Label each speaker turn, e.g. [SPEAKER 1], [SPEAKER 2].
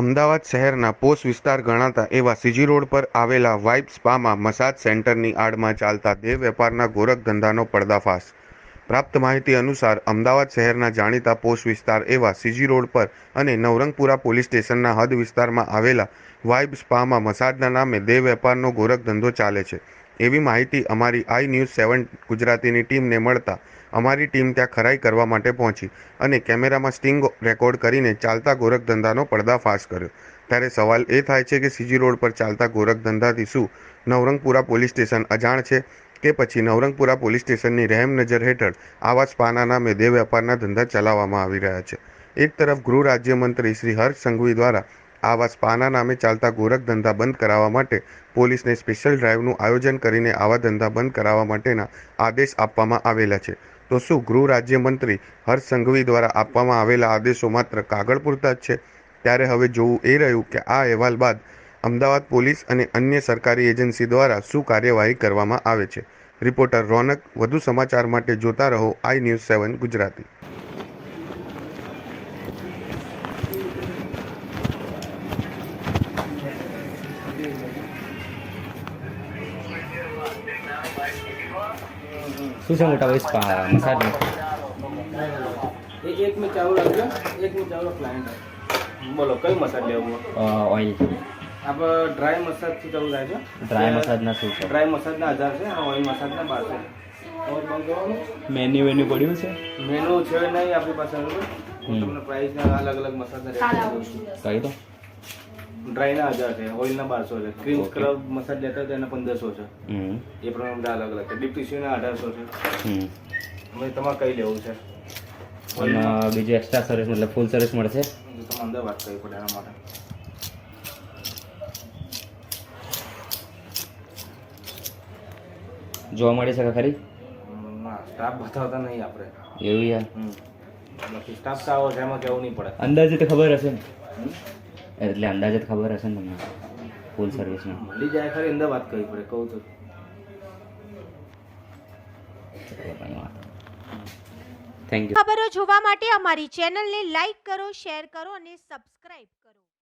[SPEAKER 1] અમદાવાદ શહેરના પોષ વિસ્તાર ગણાતા એવા સીજી રોડ પર આવેલા વાઇબ સ્પામાં મસાજ સેન્ટરની આડમાં ચાલતા દેહ વેપારના ગોરખ ધંધાનો પર્દાફાશ. પ્રાપ્ત માહિતી અનુસાર અમદાવાદ શહેરના જાણીતા પોષ વિસ્તાર એવા સીજી રોડ પર અને નવરંગપુરા પોલીસ સ્ટેશનના હદ વિસ્તારમાં આવેલા વાઇબ સ્પામાં મસાજના નામે દેહ વેપારનો ગોરખ ધંધો ચાલે છે. એવી માહિતી અમારી આઈ ન્યૂઝ સેવન ગુજરાતીની ટીમને મળતા અમારી ટીમ ત્યાં ખરાઈ કરવા માટે પહોંચી અને કેમેરામાં સ્ટિંગ રેકોર્ડ કરીને ચાલતા ગોરખ ધંધાનો પર્દાફાશ કર્યો. ત્યારે સવાલ એ થાય છે કે સીજી રોડ પર ચાલતા ગોરખ ધંધાથી શું નવરંગપુરા પોલીસ સ્ટેશન અજાણ છે કે પછી નવરંગપુરા પોલીસ સ્ટેશનની રહેમ નજર હેઠળ આવા સ્પાના નામે દેહ વેપારના ધંધા ચલાવવામાં આવી રહ્યા છે? એક તરફ ગૃહ રાજ્યમંત્રી શ્રી હર્ષ સંઘવી દ્વારા આવા સ્પાના નામે ચાલતા ગોરખ ધંધા બંધ કરાવવા માટે પોલીસને સ્પેશિયલ ડ્રાઈવનું આયોજન કરીને આવા ધંધા બંધ કરાવવા માટેના આદેશ આપવામાં આવેલા છે. તો શું ગૃહ રાજ્યમંત્રી હર્ષ સંઘવી દ્વારા આપવામાં આવેલા આદેશો માત્ર કાગળ પૂરતા જ છે? ત્યારે હવે જોવું એ રહ્યું કે આ અહેવાલ બાદ અમદાવાદ પોલીસ અને અન્ય સરકારી એજન્સી દ્વારા શું કાર્યવાહી કરવામાં આવે છે? રિપોર્ટર રોનક, વધુ સમાચાર માટે જોતા રહો આઈ ન્યૂઝ સેવન ગુજરાતી.
[SPEAKER 2] શું છે મોટા ભાઈ સ્પા મસાજનું
[SPEAKER 3] એક મિનિટ ચાલુ રાખજો એક મિનિટ ચાલુ ક્લાયન્ટ બોલો કઈ મસાજ લેવું
[SPEAKER 2] ઓઇલ
[SPEAKER 3] આપણે ડ્રાય મસાજ ચાલુ થાય છે.
[SPEAKER 2] ડ્રાય મસાજના શું છે?
[SPEAKER 3] ડ્રાય મસાજના હજાર છે અને ઓઇલ મસાજના ના બાર છે.
[SPEAKER 2] મેન્યુ વેન્યુ પડ્યું છે?
[SPEAKER 3] મેનુ છે નહીં આપણી પાસે હું. તમને પ્રાઇસના અલગ અલગ મસાજના રેટ છું.
[SPEAKER 2] કહી દો
[SPEAKER 3] ડ્રાયના હજાર છે ઓઇલના બારસો છે. ક્રીમ. સ્ક્રબ મસાજ લેતા હોય તો એના પંદરસો છે. એ પ્રમાણે બધા અલગ અલગ છે. ડીપ ટીસ્યુના અઢારસો છે.
[SPEAKER 2] હમ.
[SPEAKER 3] હવે તમારે કઈ લેવું છે?
[SPEAKER 2] અને બીજું એક્સ્ટ્રા સર્વિસ મતલબ ફૂલ સર્વિસ મળશે?
[SPEAKER 3] તમારે અંદર વાત કરવી પડે એના માટે.
[SPEAKER 2] જોવા મળી શકે ખરી?
[SPEAKER 3] સ્ટાફ બતાવતા નહીં આપણે.
[SPEAKER 2] એવું યાર
[SPEAKER 3] સ્ટાફ સારો છે એમાં કેવું નહીં પડે.
[SPEAKER 2] અંદાજે તો ખબર હશે. ને? એટલે અંદાજે ખબર હશે ને તમને ફૂલ સર્વિસમાં
[SPEAKER 3] મળી જાય ખરી અંદર વાત કરવી પડે કહું તો.
[SPEAKER 2] થેન્ક યુ
[SPEAKER 4] ખબરો જોવા માટે અમારી ચેનલને લાઈક કરો શેર કરો અને સબસ્ક્રાઇબ